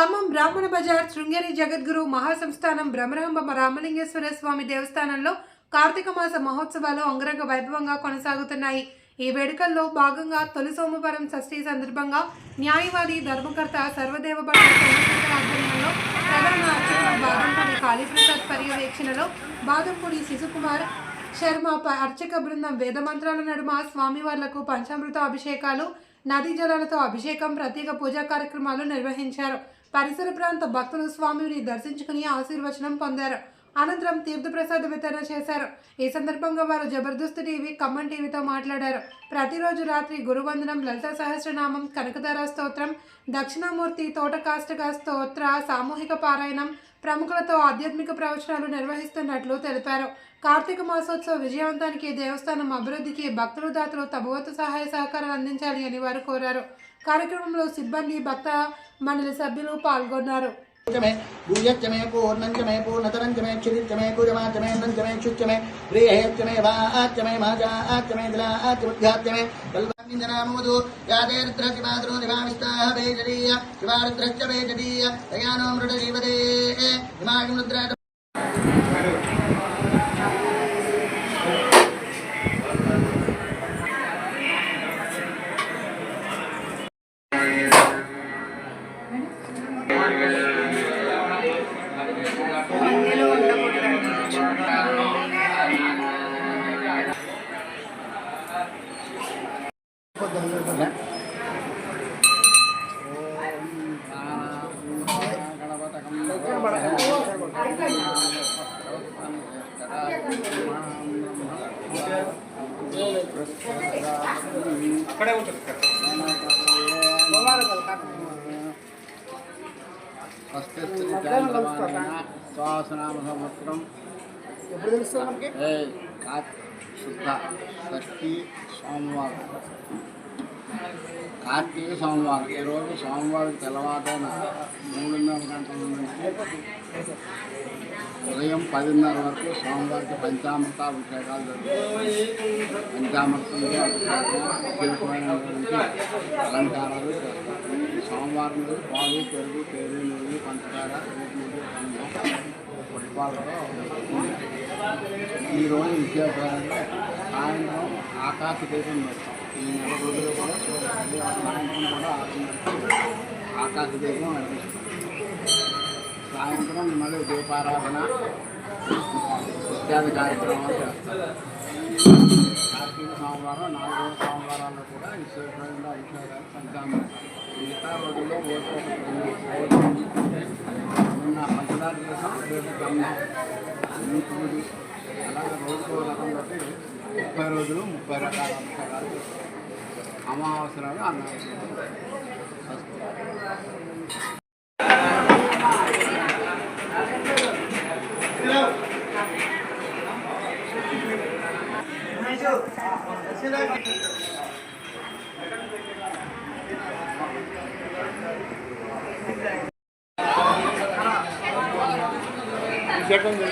ఖమ్మం బ్రాహ్మణ బజార్ శృంగేరి జగద్గురు మహాసంస్థానం బ్రహ్మరాంబ రామలింగేశ్వర స్వామి దేవస్థానంలో కార్తీక మాస మహోత్సవాలు అంగరంగ వైభవంగా కొనసాగుతున్నాయి. ఈ వేడుకల్లో భాగంగా తొలి సోమవారం షష్ఠి సందర్భంగా న్యాయవాది ధర్మకర్త సర్వదేవ ఆధ్వర్యంలో ప్రధాన బాదంపూడి కాళీప్రసాద్ పర్యవేక్షణలో బాదంపూడి శిశుకుమార్ శర్మ ప- అర్చక బృందం వేదమంత్రాల నడుమ స్వామివార్లకు పంచామృత అభిషేకాలు నదీ జలాలతో అభిషేకం ప్రత్యేక పూజా కార్యక్రమాలు నిర్వహించారు. పరిసర ప్రాంత భక్తులు స్వామిని దర్శించుకుని ఆశీర్వచనం పొందారు. అనంతరం తీర్థప్రసాద వితరణ చేశారు. ఈ సందర్భంగా వారు జబర్దస్త్ టీవీ ఖమ్మం టీవీతో మాట్లాడారు. ప్రతిరోజు రాత్రి గురువందనం లలిత సహస్రనామం కనకదార స్తోత్రం దక్షిణామూర్తి తోటకాష్టక స్తోత్ర సామూహిక పారాయణం ప్రముఖులతో ఆధ్యాత్మిక ప్రవచనాలు నిర్వహిస్తున్నట్లు తెలిపారు. కార్తీక మాసోత్సవ విజయవంతానికి దేవస్థానం అభివృద్ధికి భక్తులు దాతలు తమ వంతు సహాయ సహకారాలు అందించాలి అని వారు కోరారు. కార్యక్రమంలో సిబ్బంది భక్త మండలి సభ్యులు పాల్గొన్నారు. మే భూయచ్చమే పూర్ణంచమే పూర్ణతరంచమే క్షితిచ్చమే కుజమాచమే నంచమే క్షుచ్చమే ప్రియహేచ్చమే వాచమే మాజా ఆచమే దిలాచమే కల్వామిందనామోదు యాదేర్ద్ర శివాద్రో దివామిస్తాహ వేజరీయ శివారుద్రశ్చ వేజరీయ దయానో మృడ జీవదే హిమాగ్నుద్రాట हिमागं रुद्रा శ్వాసనామ సంవత్సరం ఎప్పుడు తెలుస్తుంది మనకి ఏ కార్- శుద్ధ షష్ఠి సోమవారం కార్తీక సోమవారం ఈరోజు సోమవారం తెల్లవారున మూడున్నర గంటల నుంచి ఉదయం పదిన్నర వరకు స్వామివారికి పంచామృత అభిషేకాలు జరుగుతాయి. పంచామృతంలో అభిషేకం అలంకారాలు చేస్తారు. ఈ సోమవారం రోజు పాలు పెరుగు పేరు నూనె పంచదార పుష్పాలతో ఈరోజు విశేషాలంటే సాయంత్రం ఆకాశ దీపం పెడతాం ఈ నెల రోజులు కూడా సాయంత్రం కూడా ఆకాశ దీపం నడిపిస్తాం సాయంత్రం మళ్ళీ దీపారాధన ఇత్యాది కార్యక్రమాలు చేస్తారు. కార్తీక సోమవారం నాలుగవ సోమవారాల్లో కూడా విశేషమైన అభిషేకాలు పంచాము మిగతా రోజుల్లో ఓటు పంచదార చేసాం రేపు గమ్యం నూతుడి అలాగే రోజుకో రకం బట్టి ముప్పై రోజులు ముప్పై రకాల అభిషేకాలు చేస్తాం అమావాస్యలను అన్నాడు సెకండ్